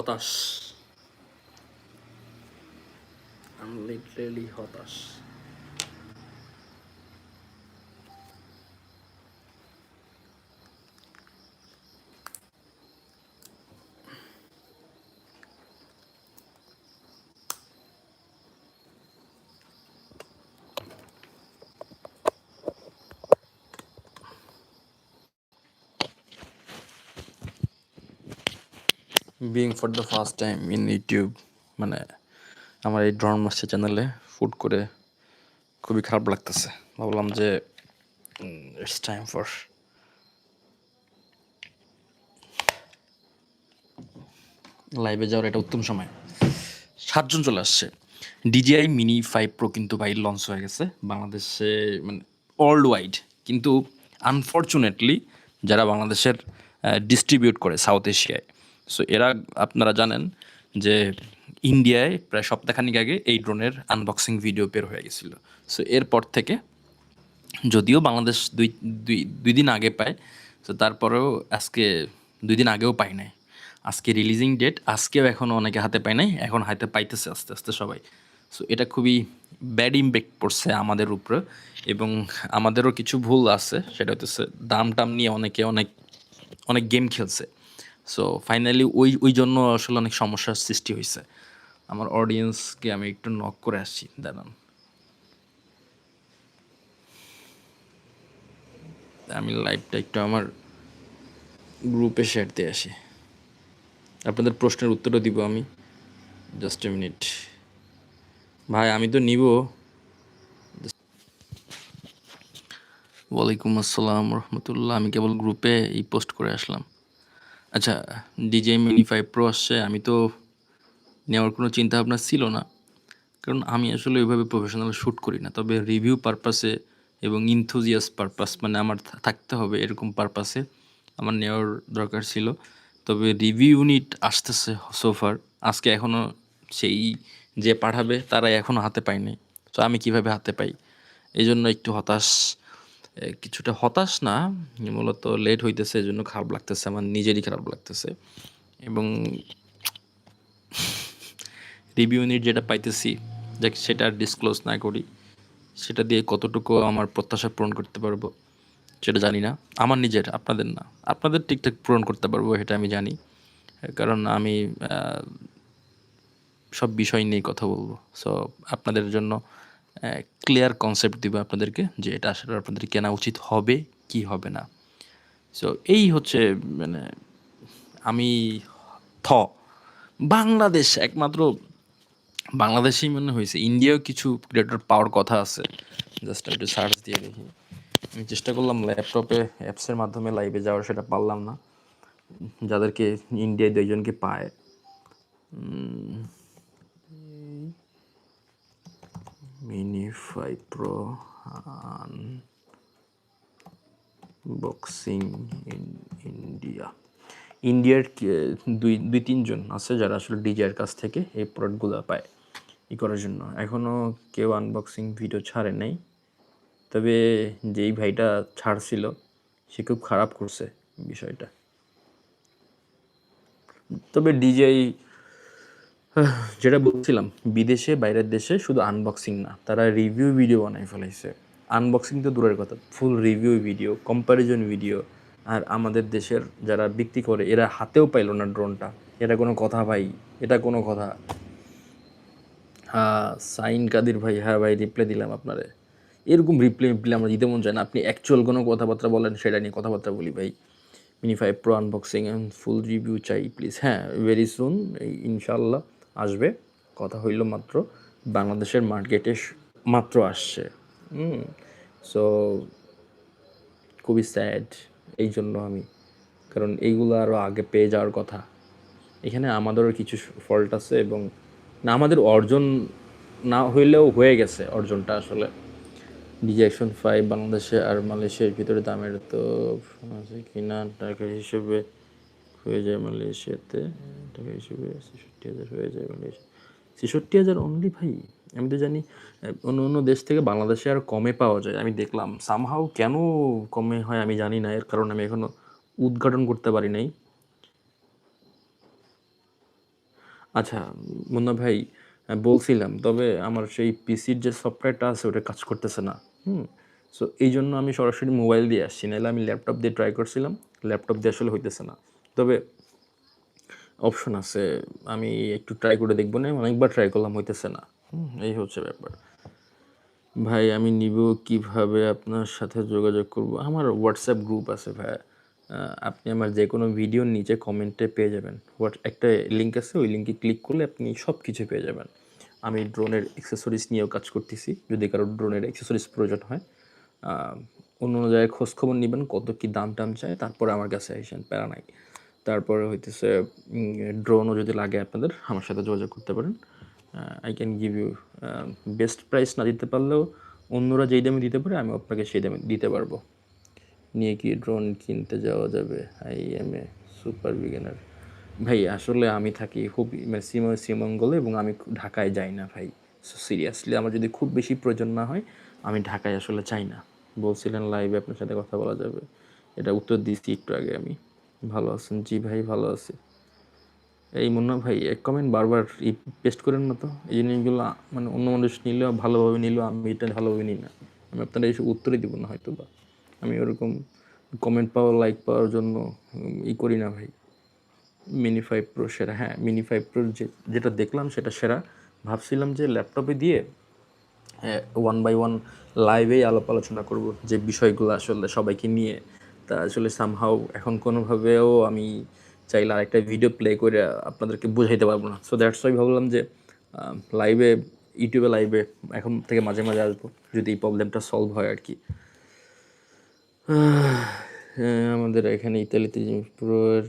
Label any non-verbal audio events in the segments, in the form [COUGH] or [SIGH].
হতাশ আমি লিটারেলি হতাশ being for the first time in YouTube মানে আমার এই ড্রন মাস্টার চ্যানেলে ফুড করে খুবই খারাপ লাগতেছে। ভাবলাম যে ইটস টাইম ফর লাইভে যাওয়ার এটা উত্তম সময়। সাতজন চলে আসছে। ডিজিআই মিনি ফাইভ প্রো কিন্তু ভাই লঞ্চ হয়ে গেছে বাংলাদেশে মানে ওয়ার্ল্ড ওয়াইড কিন্তু আনফর্চুনেটলি যারা বাংলাদেশের ডিস্ট্রিবিউট করে সাউথ এশিয়ায় সো এরা আপনারা জানেন যে ইন্ডিয়ায় প্রায় সপ্তাহখানিক আগে এই ড্রোনের আনবক্সিং ভিডিও বের হয়ে গেছিল। সো এরপর থেকে যদিও বাংলাদেশ দুই দুই দুই দিন আগে পায়, তো তারপরেও আজকে দুই দিন আগেও পাই নাই। আজকে রিলিজিং ডেট আজকেও এখনও অনেকে হাতে পায় নাই, এখন হাতে পাইতেছে আস্তে আস্তে সবাই। সো এটা খুবই ব্যাড ইম্প্যাক্ট পড়ছে আমাদের উপরে এবং আমাদেরও কিছু ভুল আছে, সেটা হচ্ছে দাম টাম নিয়ে অনেকে অনেক অনেক গেম খেলছে। সো ফাইনালি ওই ওই জন্য আসলে অনেক সমস্যার সৃষ্টি হয়েছে। আমার অডিয়েন্সকে আমি একটু নক করে আসছি, দাঁড়ান। আমি লাইভটা একটু আমার গ্রুপে শেয়ার দিয়ে আসি। আপনাদের প্রশ্নের উত্তরও দিব আমি। জাস্ট এ মিনিট ভাই, আমি তো নিব। ওয়ালাইকুম আসসালাম রহমতুল্লাহ। আমি কেবল গ্রুপে এই পোস্ট করে আসলাম। আচ্ছা ডিজে মিনি ফাইভ প্রো আসছে, আমি তো নেওয়ার কোনো চিন্তা ভাবনা ছিল না। কারণ আমি আসলে ওইভাবে প্রফেশনাল শ্যুট করি না। তবে রিভিউ পারপাসে এবং ইনথুজিয়াস পারপাস মানে আমার থাকতে হবে এরকম পারপাসে আমার নেওয়ার দরকার ছিল। তবে রিভিউ ইউনিট আসতেছে সোফার আজকে এখনও সেই যে পাঠাবে তারা এখনও হাতে পায়নি। তো আমি কীভাবে হাতে পাই? এই জন্য একটু হতাশ কিছুটা হতাশ না, মূলত লেট হইতেছে এই জন্য খারাপ লাগতেছে, আমার নিজেরই খারাপ লাগতেছে। এবং রিভিউ ইউনিট যেটা পাইতেছি, যাক সেটা ডিসক্লোজ না করি, সেটা দিয়ে কতটুকু আমার প্রত্যাশা পূরণ করতে পারব, সেটা জানি না। আমার নিজের, আপনাদের না। আপনাদের ঠিকঠাক পূরণ করতে পারব, এটা আমি জানি। কারণ আমি সব বিষয় নিয়ে কথা বলব। সো আপনাদের জন্য ক্লিয়ার কনসেপ্ট দিব আপনাদেরকে যে এটা আসলে আপনাদের কেনা উচিত হবে, কি হবে না। সো এই হচ্ছে মানে আমি থ। বাংলাদেশ একমাত্র, বাংলাদেশেই মনে হয়েছে, ইন্ডিয়াও কিছু ক্রিয়েটর পাওয়ার কথা আছে। জাস্ট একটু সার্চ দিয়ে দেখি। আমি চেষ্টা করলাম ল্যাপটপে অ্যাপসের মাধ্যমে লাইভে যাওয়ার, সেটা পারলাম না। যাদেরকে, ইন্ডিয়ায় দুইজনকে পায়। Mini five pro boxing in India ইন্ডিয়ার দুই দুই তিনজন আছে যারা আসলে ডিজাইয়ের কাছ থেকে এই প্রোডাক্টগুলো পায় ই করার জন্য। এখনও কেউ আনবক্সিং ভিডিও ছাড়ে নাই। তবে যেই ভাইটা ছাড়ছিল, সে খুব খারাপ করছে বিষয়টা। তবে ডিজাই যেটা বলছিলাম, বিদেশে, বাইরের দেশে শুধু আনবক্সিং না, তারা রিভিউ ভিডিও বানাই ফেলাইছে। আনবক্সিং তো দূরের কথা full review video comparison video আর আমাদের দেশের যারা বিক্রি করে, এরা হাতেও পাইলো না ড্রোনটা এটা কোনো কথা ভাই, এটা কোনো কথা। হ্যাঁ সাইন কাদির ভাই হ্যাঁ ভাই রিপ্লাই দিলাম আপনারে। এরকম রিপ্লাই রিপ্লাই আমরা দিতে মন চায় না। আপনি অ্যাকচুয়াল কোনো কথাবার্তা বলেন, সেটা নিয়ে কথাবার্তা বলি ভাই। Mini five pro unboxing and full review চাই প্লিজ হ্যাঁ ভেরি সুন ইনশাল্লাহ আসবে। কথা হইল মাত্র বাংলাদেশের মার্কেটে মাত্র আসছে। হুম সো খুবই স্যাড এই জন্য আমি। কারণ এইগুলো আরও আগে পেয়ে যাওয়ার কথা। এখানে আমাদেরও কিছু ফল্ট আছে এবং না আমাদের অর্জন না হইলেও হয়ে গেছে অর্জনটা আসলে। ডিজেকশন ফাইভ বাংলাদেশে আর মালয়েশিয়ার ভিতরে দামের তো আছে কিনা, টাকা হিসেবে হয়ে যায় মালয়েশিয়াতে টাকা হিসেবে ছেষট্টি হাজার হয়ে যায় মালয়েশিয়া ছেষট্টি হাজার অনলি ভাই, আমি তো জানি অন্য অন্য দেশ থেকে বাংলাদেশে আর কমে পাওয়া যায় আমি দেখলাম সামহাও কেন কমে হয় আমি জানি না, এর কারণ আমি এখনও উদ্ঘাটন করতে পারি নাই আচ্ছা মুন্না ভাই বলছিলাম, তবে আমার সেই পিসির যে সফটওয়্যারটা আছে, ওটা কাজ করতেছে না। হুম? সো এই জন্য আমি সরাসরি মোবাইল দিয়ে আসছি। নাহলে আমি ল্যাপটপ দিয়ে ট্রাই করছিলাম। ল্যাপটপ দিয়ে আসলে হইতেছে না। তবে অপশন আছে। আমি একটু ট্রাই করে দেখব না। অনেকবার ট্রাই করলাম, হইতেছে না। এই হচ্ছে ব্যাপার। ভাই, আমি নিবো কীভাবে আপনার সাথে যোগাযোগ করব? আমার হোয়াটসঅ্যাপ গ্রুপ আছে ভাইয়া। আ, আপনি আমার যে কোনো ভিডিওর নিচে কমেন্টে পেয়ে যাবেন। হোয়াট একটা লিঙ্ক আছে, ওই লিঙ্কে ক্লিক করলে আপনি সব কিছু পেয়ে যাবেন। আমি ড্রোনের অ্যাক্সেসরিজ নিয়েও কাজ করতেছি। যদি কারও ড্রোনের অ্যাক্সেসরিজ প্রয়োজন হয়। আ, অন্য জায়গায় খোঁজখবর নিবেন, কত কী দাম-টাম চায়, তারপরে আমার কাছে আইসেন প্যারা নাই। তারপরে হইতেছে ড্রোনও যদি লাগে আপনাদের, আমার সাথে যোগাযোগ করতে পারেন। I can give you best price না দিতে পারলেও অন্যরা যেই দামে দিতে পারে, আমি আপনাকে সেই দামে দিতে পারব। নিয়ে কি ড্রোন কিনতে যাওয়া যাবে? I am a super beginner ভাই, আসলে আমি থাকি খুব মানে শ্রীম শ্রীমঙ্গলে এবং আমি ঢাকায় যাই না ভাই। সো সিরিয়াসলি আমার যদি খুব বেশি প্রয়োজন না হয়, আমি ঢাকায় আসলে চাই না। বলছিলেন লাইভে আপনার সাথে কথা বলা যাবে। এটা উত্তর দিচ্ছি একটু আগে আমি। ভালো আছেন? জি ভাই ভালো আছি। এই মুন্না ভাই এক কমেন্ট বারবার ই পেস্ট করেন না তো। এই জিনিসগুলো মানে অন্য মানুষ নিলেও ভালোভাবে নিলেও আমি এটা ভালোভাবে নিই না। আমি আপনার এসব উত্তরই দিব না হয়তো বা আমি ওরকম কমেন্ট পাওয়া, লাইক পাওয়ার জন্য ই করি না ভাই। মিনি ফাইভ প্রো সেরা। হ্যাঁ, মিনি ফাইভ প্রোর যে যেটা দেখলাম সেটা সেরা। ভাবছিলাম যে ল্যাপটপে দিয়ে ওয়ান বাই ওয়ান লাইভেই আলাপ আলোচনা করব। যে বিষয়গুলো আসলে সবাইকে নিয়ে। তা আসলে সামহাউ এখন কোনোভাবেও আমি চাইলে আরেকটা ভিডিও প্লে করে আপনাদেরকে বুঝাইতে পারব না। সো দ্যাটস হোয়াই ভাবলাম যে লাইভে ইউটিউবে লাইভে এখন থেকে মাঝে, মাঝে আসব। যদি এই প্রবলেমটা সলভ হয় আরকি। হ্যাঁ, আমাদের এখানে ইতালিতে যে প্রো এর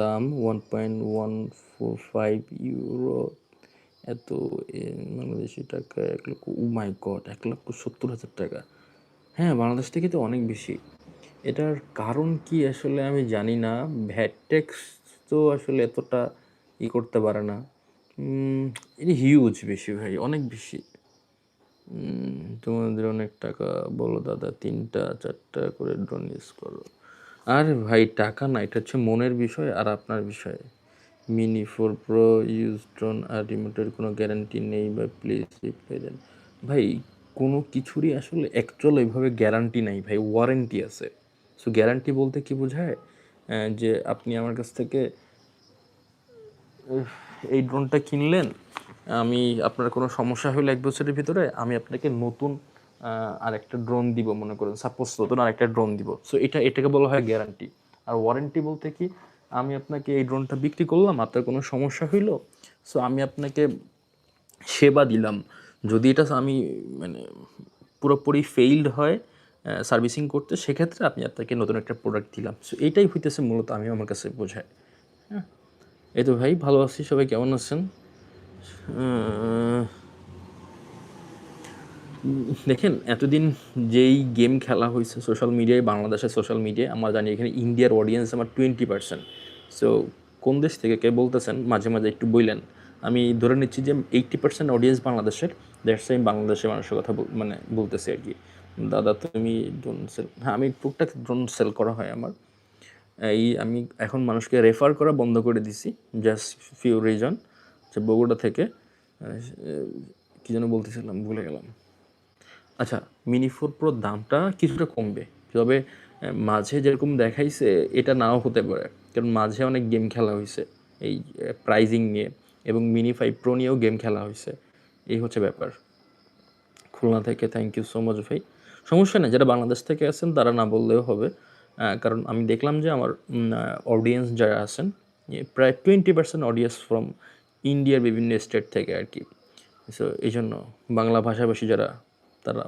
দাম 1.145 ইউরো এত বাংলাদেশী টাকায় ১ লক্ষ ওহ মাই গড! ১,৭০,০০০ টাকা। হ্যাঁ, বাংলাদেশ থেকে তো অনেক বেশি। এটার কারণ কি আসলে আমি জানি না। ভ্যাট তো আসলে এতটা ই করতে পারে না। এটা হিউজ বেশি ভাই, অনেক বেশি। তোমাদের অনেক টাকা বলো দাদা ৩ টা ৪ টা করে ড্রোন ইউজ করো। আর ভাই টাকা না এটা হচ্ছে মনের বিষয় আর আপনার বিষয়। Mini four pro use drone আর রিমোটের কোনো গ্যারান্টি নেই বা প্লিজ রিপ্লাই দেন। ভাই কোনো কিছুরই আসলে অ্যাকচুয়াল এভাবে গ্যারান্টি নাই ভাই, ওয়ারেন্টি আছে। সো গ্যারান্টি বলতে কি বোঝায়? যে আপনি আমার কাছ থেকে এই ড্রোনটা কিনলেন। আমি আপনার কোনো সমস্যা হইল এক বছরের ভিতরে আমি আপনাকে নতুন আরেকটা ড্রোন দিব মনে করেন। সাপোজ নতুন আরেকটা ড্রোন দিব। সো এটা এটাকে বলা হয় গ্যারান্টি। আর ওয়ারেন্টি বলতে কি? আমি আপনাকে এই ড্রোনটা বিক্রি করলাম, আপনার কোনো সমস্যা হইল। সো আমি আপনাকে সেবা দিলাম। যদি এটা আমি মানে পুরোপুরি ফেইলড হয় সার্ভিসিং করতে সেক্ষেত্রে আমি আপনাকে নতুন একটা প্রোডাক্ট দিলাম। সো এইটাই হইতেছে মূলত আমি আমার কাছে বোঝাই হ্যাঁ? এই তো ভাই ভালো আছি। সবাই কেমন আছেন? দেখেন এতদিন যেই গেম খেলা হয়েছে সোশ্যাল মিডিয়ায়, বাংলাদেশের সোশ্যাল মিডিয়ায় আমরা জানি এখানে ইন্ডিয়ার অডিয়েন্স আমার 20% সো কোন দেশ থেকে কে বলতেছেন মাঝে, মাঝে একটু বললেন আমি ধরে নিচ্ছি যে 80% অডিয়েন্স বাংলাদেশের। দ্যাটস ওয়াই বাংলাদেশের মানুষের কথা মানে বলতেছি আরকি। দাদা তুমি ড্রোন সেল হ্যাঁ, আমি টুকটাক ড্রোন সেল করা হয় আমার। এই আমি এখন মানুষকে রেফার করা বন্ধ করে দিছি। জাস্ট ফিউ রিজন যে বগুড়া থেকে কি যেন বলতেছিলাম ভুলে গেলাম। আচ্ছা মিনি ফোর প্রোর দামটা কিছুটা কমবে। তবে মাঝে যেরকম দেখাইছে এটা নাও হতে পারে। কারণ মাঝে অনেক গেম খেলা হয়েছে এই প্রাইজিং নিয়ে এবং মিনি ফাইভ প্রো নিয়েও গেম খেলা হয়েছে এই হচ্ছে ব্যাপার। খুলনা থেকে থ্যাংক ইউ সো মাচ ভাই। সমস্যা নাই যারা বাংলাদেশ থেকে আছেন তারা না বললেও হবে। কারণ আমি দেখলাম যে আমার অডিয়েন্স যারা আছেন প্রায় 20% অডিয়েন্স ফ্রম ইন্ডিয়ার বিভিন্ন স্টেট থেকে আর কি সো এই জন্য বাংলা ভাষাভাষী যারা তারা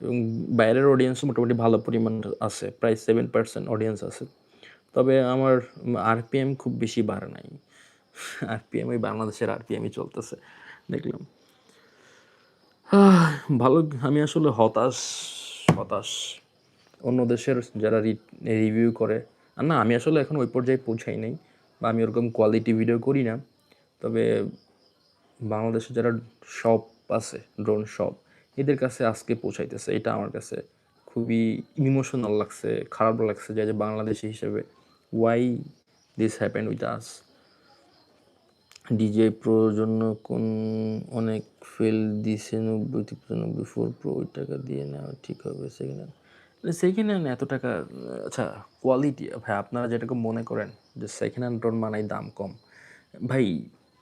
এবং বাইরের অডিয়েন্সও মোটামুটি ভালো পরিমাণ আছে। প্রায় 7% অডিয়েন্স আছে। তবে আমার আরপিএম খুব বেশি বাড়ে নাই। আরপিএম ওই বাংলাদেশের আরপিএমই চলতেছে দেখলাম। ভালো আমি আসলে হতাশ, হতাশ। অন্য দেশের যারা রিভিউ করে আর না আমি আসলে এখন ওই পর্যায়ে পৌঁছাই নাই বা আমি ওরকম কোয়ালিটি ভিডিও করি না। তবে বাংলাদেশে যারা শপ আছে, ড্রোন শপ এদের কাছে আজকে পৌঁছাইতেছে। এটা আমার কাছে খুবই ইমোশনাল লাগছে, খারাপ লাগছে যে, বাংলাদেশী হিসেবে why this happened with us? DJI প্রোর জন্য কোন অনেক ফেল দিছে নব্বই থেকে পঁচানব্বই ফোর প্রো ওই টাকা দিয়ে নেওয়া ঠিক হবে সেকেন্ড হ্যান্ড সেকেন্ড হ্যান্ড এত টাকা আচ্ছা কোয়ালিটি ভাই আপনারা যেটাকে মনে করেন যে সেকেন্ড হ্যান্ড ড্রোন মানেই দাম কম। ভাই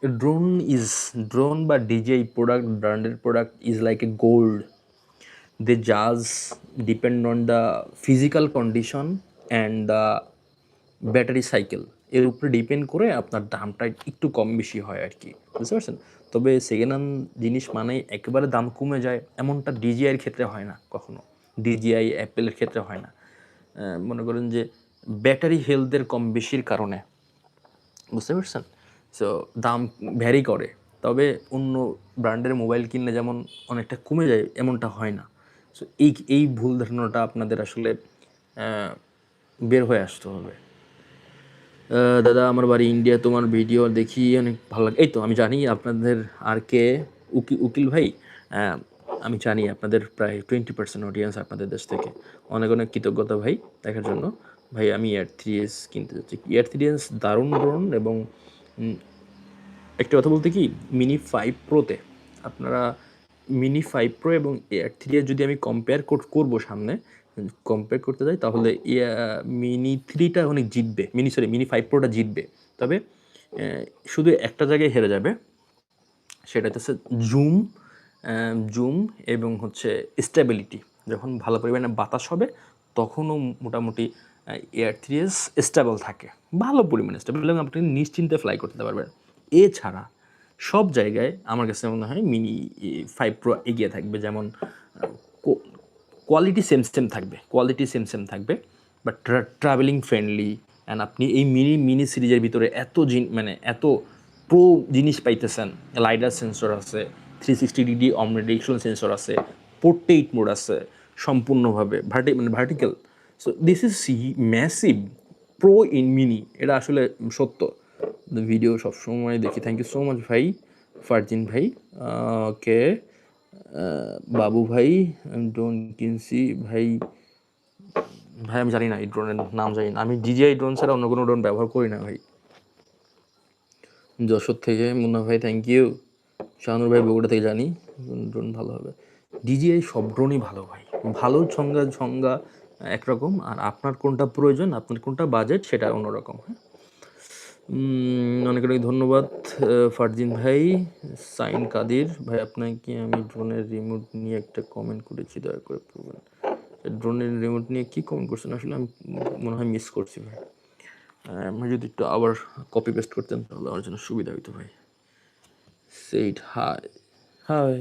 ড্রোন ইজ ড্রোন বা DJI product branded product is like a gold they জাজ depend on the physical condition and the battery cycle এর উপরে ডিপেন্ড করে আপনার দামটা একটু কম বেশি হয় আর কি। বুঝতে পারছেন? তবে সেকেন্ড হ্যান্ড জিনিস মানে একেবারে দাম কমে যায়, এমনটা ডিজিআইয়ের ক্ষেত্রে হয় না কখনো। ডিজিআই অ্যাপেলের ক্ষেত্রে হয় না। মনে করেন যে ব্যাটারি হেলথের কম বেশির কারণে। বুঝতে পারছেন? সো দাম ভ্যারি করে। তবে অন্য ব্র্যান্ডের মোবাইল কিনলে যেমন অনেকটা কমে যায়, এমনটা হয় না। সো এই এই ভুল ধারণাটা আপনাদের আসলে বের হয়ে আসতে হবে। দাদা, আমার বাড়ি ইন্ডিয়া তোমার ভিডিও দেখি অনেক ভালো লাগে। এই তো, আমি জানি আপনাদের আর কে? উকিল উকিল ভাই? আমি জানি আপনাদের প্রায় টোয়েন্টি পার্সেন্ট অডিয়েন্স আপনাদের দেশ থেকে। অনেক অনেক কৃতজ্ঞতা ভাই দেখার জন্য। ভাই, আমি এয়ার থ্রি এস কিনতে চাচ্ছি এয়ার থ্রি এস দারুণ ড্রোন এবং একটা কথা বলতে কি মিনি ফাইভ প্রোতে আপনারা মিনি ফাইভ প্রো এবং এয়ার থ্রি যদি আমি কম্পেয়ার করব সামনে কম্পেয়ার করতে যাই, তাহলে মিনি থ্রিটা অনেক জিতবে। মিনি সরি মিনি ফাইভ প্রোটা জিতবে। তবে শুধু একটা জায়গায় হেরে যাবে, সেটা হচ্ছে জুম জুম এবং হচ্ছে স্টেবিলিটি যখন ভালো পরিমাণে বাতাস হবে, তখনও মোটামুটি এয়ার থ্রি এস স্টেবল থাকে। ভালো পরিমাণে স্টেবল এবং আপনি নিশ্চিন্তে ফ্লাই করতে পারবেন। এছাড়া, সব জায়গায় আমার কাছে মনে হয় মিনি ফাইভ প্রো এগিয়ে থাকবে। যেমন কোয়ালিটি সেম সেম থাকবে কোয়ালিটি সেম সেম থাকবে বাট ট্রাভেলিং ফ্রেন্ডলি অ্যান্ড আপনি এই মিনি মিনি সিরিজের ভিতরে এত জিন মানে এত প্রো জিনিস পাইতেছেন লাইডার সেন্সর আছে three sixty degree omnidirection sensor আছে পোর্টেইট মোড আছে, সম্পূর্ণভাবে ভার্টি মানে vertical so this is see massive pro in mini এটা আসলে সত্য ভিডিও সবসময় দেখি থ্যাংক ইউ সো মাচ ভাই, ফারজিন ভাই ওকে বাবু ভাই ড্রোন কিনসি ভাই ভাই, আমি জানি না এই ড্রোনের নাম জানি না। আমি ডিজিআই ড্রোন ছাড়া অন্য কোনো ড্রোন ব্যবহার করি না ভাই। যশোর থেকে, মুন্না ভাই থ্যাংক ইউ শাহানুর ভাই, বগুড়া থেকে জানি ড্রোন ভালো হবে। ডিজিআই সব ড্রোনই ভালো ভাই। ভালো সংজ্ঞা সংজ্ঞা একরকম, আর আপনার কোনটা প্রয়োজন, আপনার কোনটা বাজেট সেটা অন্যরকম হ্যাঁ? অনেক অনেক ধন্যবাদ আহ, ফারদিন ভাই সাইন কাদির। ভাই আপনাকে আমি ড্রোনের রিমোট নিয়ে একটা কমেন্ট করেছি দয়া করে পড়বেন। ড্রোনের রিমোট নিয়ে কি কমেন্ট করছেন? আসলে আমি মনে হয় মিস করছি ভাই। আমি যদি একটু আবার কপি পেস্ট করতেন তাহলে আমার জন্য সুবিধা হইতো ভাই। সেইট হাই হাই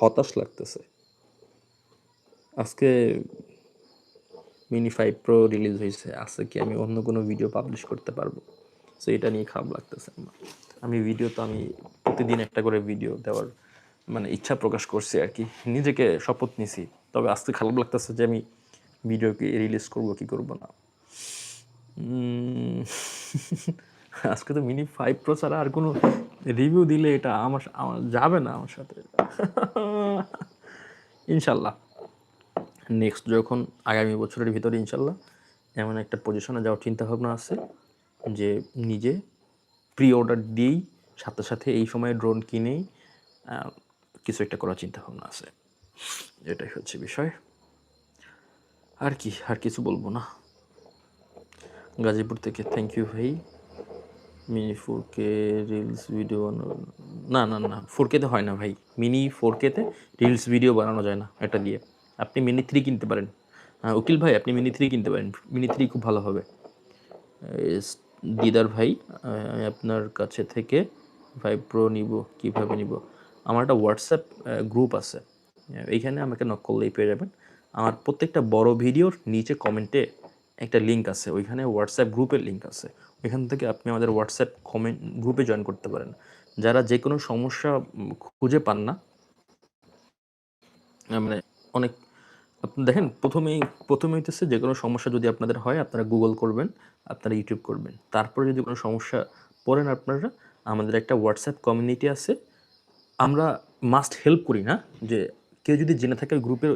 হতাশ লাগতেছে। আজকে মিনি ফাইভ প্রো রিলিজ হয়েছে আজকে কি? আমি অন্য কোনো ভিডিও পাবলিশ করতে পারব। সো এটা নিয়ে খারাপ লাগতেছে আমার। আমি ভিডিও তো আমি প্রতিদিন একটা করে ভিডিও দেওয়ার মানে ইচ্ছা প্রকাশ করছি আর কি। নিজেকে শপথ নিছি। তবে আজকে খারাপ লাগতেছে যে আমি ভিডিও কি রিলিজ করব, কি করব না। [LAUGHS] আজকে তো মিনি ফাইভ প্রো ছাড়া আর কোনো রিভিউ দিলে এটা আমার আমার, যাবে না আমার সাথে। [LAUGHS] ইনশাল্লাহ। নেক্সট যখন আগামী বছরের ভিতরে ইনশাল্লাহ এমন একটা পজিশনে যাওয়ার চিন্তা ভাবনা আছে যে নিজে প্রি অর্ডার দিয়েই সাথে সাথে এই সময় ড্রোন কিনেই কিছু একটা করার চিন্তা ভাবনা আছে। এটাই হচ্ছে বিষয়। আর কি, আর কিছু বলব না। গাজীপুর থেকে থ্যাংক ইউ ভাই। Mini four K reels video বানানো না না না ফোর কেতে হয় না ভাই। মিনি ফোর কেতে রিলস ভিডিও বানানো যায় না, এটা দিয়ে। আপনি মিনি থ্রি কিনতে পারেন। হ্যাঁ, উকিল ভাই আপনি মিনি থ্রি কিনতে পারেন। মিনি থ্রি খুব ভালো হবে। দিদার ভাই আমি আপনার কাছে থেকে ভাই প্রো নিব কীভাবে নিব? আমার একটা হোয়াটসঅ্যাপ গ্রুপ আছে। এইখানে আমাকে নক করলেই পেয়ে যাবেন। আমার প্রত্যেকটা বড় ভিডিওর নিচে কমেন্টে একটা লিঙ্ক আছে। ওইখানে হোয়াটসঅ্যাপ গ্রুপের লিঙ্ক আছে। ওইখান থেকে আপনি আমাদের হোয়াটসঅ্যাপ কমেন্ট গ্রুপে জয়েন করতে পারেন। যারা যে কোনো সমস্যা খুঁজে পান না মানে অনেক আপনি দেখেন, প্রথমেই প্রথমে হইতেছে যে কোনো সমস্যা যদি আপনাদের হয়, আপনারা গুগল করবেন, আপনারা ইউটিউব করবেন। তারপরে যদি কোনো সমস্যা পড়েন আপনারা, আমাদের একটা হোয়াটসঅ্যাপ কমিউনিটি আছে। আমরা মাস্ট হেল্প করি না যে কেউ যদি জেনে থাকে ওই গ্রুপের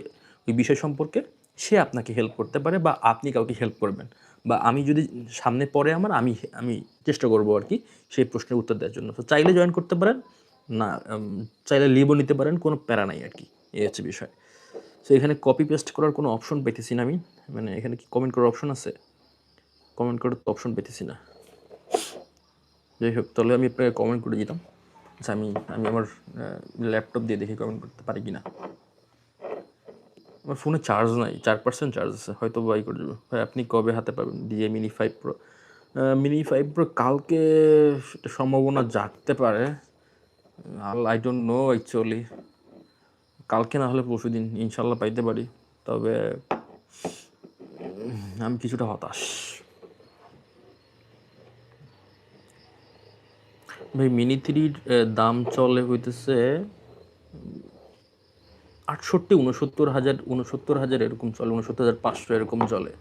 ওই বিষয় সম্পর্কে, সে আপনাকে হেল্প করতে পারে বা আপনি কাউকে হেল্প করবেন। বা আমি যদি সামনে পড়ে আমার, আমি আমি চেষ্টা করব আর কি সেই প্রশ্নের উত্তর দেওয়ার জন্য। তো চাইলে জয়েন করতে পারেন, না চাইলে লিভও নিতে পারেন, কোনো প্যারা নাই আর কি। এই হচ্ছে বিষয়। সো এখানে কপি পেস্ট করার কোনো অপশন পেতেছি না আমি। মানে এখানে কি কমেন্ট করার অপশন আছে? কমেন্ট করার তো অপশন পেতেছি না। যাই হোক, তাহলে আমি আপনাকে কমেন্ট করে দিতাম। আচ্ছা আমি আমি আমার ল্যাপটপ দিয়ে দেখি কমেন্ট করতে পারি কি না আমার ফোনে চার্জ নাই, চার পার্সেন্ট চার্জ আছে। হয়তো বাই করে দেবো। ভাই, আপনি কবে হাতে পাবেন? দিয়ে mini five pro mini five pro কালকে সম্ভাবনা জাগতে পারে। আই ডোন্ট নো অ্যাকচুয়ালি কালকে না হলে পরশু দিন ইনশাল্লাহ পাইতে পারি। তবে আমি কিছুটা হতাশ। ভাই মিনি থ্রির দাম চলে হইতেছে আটষট্টি, উনসত্তর হাজার উনসত্তর হাজার এরকম চলে, উনসত্তর হাজার পাঁচশো এরকম চলে।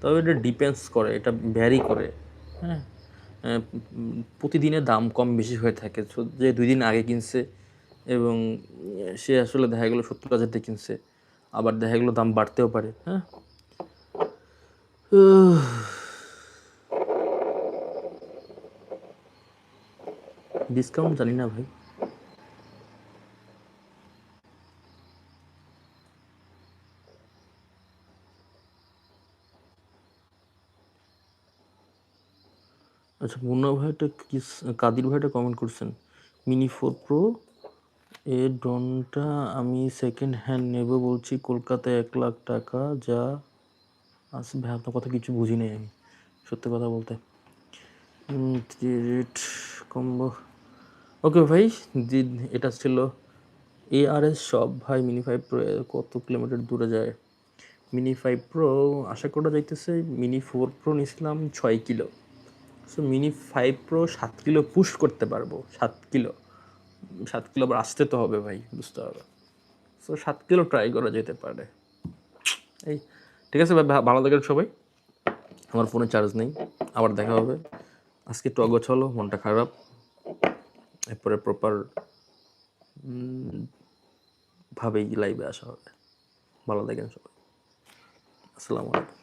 তবে এটা ডিপেন্ডস করে, এটা ভ্যারি করে হ্যাঁ? প্রতিদিনের দাম কম বেশি হয়ে থাকে। যে দুই দিন আগে কিনছে এবং সে আসলে দেখা গেলো সত্তর হাজার দিয়ে কিনছে। আবার দেখা গেলো দাম বাড়তেও পারে হ্যাঁ? ডিসকাউন্ট জানি না ভাই। আচ্ছা মুন্না ভাইটা কি, কাদির ভাইটা কমেন্ট করছেন। মিনি ফোর প্রো এ ড্রোনটা আমি সেকেন্ড হ্যান্ড নেব বলছি, কলকাতায় এক লাখ টাকা, যা ভাই, আপনার কথা কিছু বুঝি নাই আমি, সত্যি কথা বলতে। Rate combo. ওকে ভাই জি এটা ছিল এ আর এস সব ভাই মিনি ফাইভ প্রো কত কিলোমিটার দূরে যায়? মিনি ফাইভ প্রো আশা করা যাইতেছে মিনি ফোর প্রো নিয়েছিলাম ছয় kilo. So mini five pro সাত কিলো পুশ করতে পারব, সাত কিলো। সাত কিলো আবার আসতে তো হবে ভাই, বুঝতে হবে। সো সাত কিলো ট্রাই করা যেতে পারে। এই, ঠিক আছে ভাই ভালো থাকেন সবাই। আমার ফোনে চার্জ নেই, আবার দেখা হবে। আজকে একটু অগোছালো, মনটা খারাপ। এরপরে প্রপার ভাবেই লাইভে আসা হবে। ভালো থাকেন সবাই। আসসালামু আলাইকুম।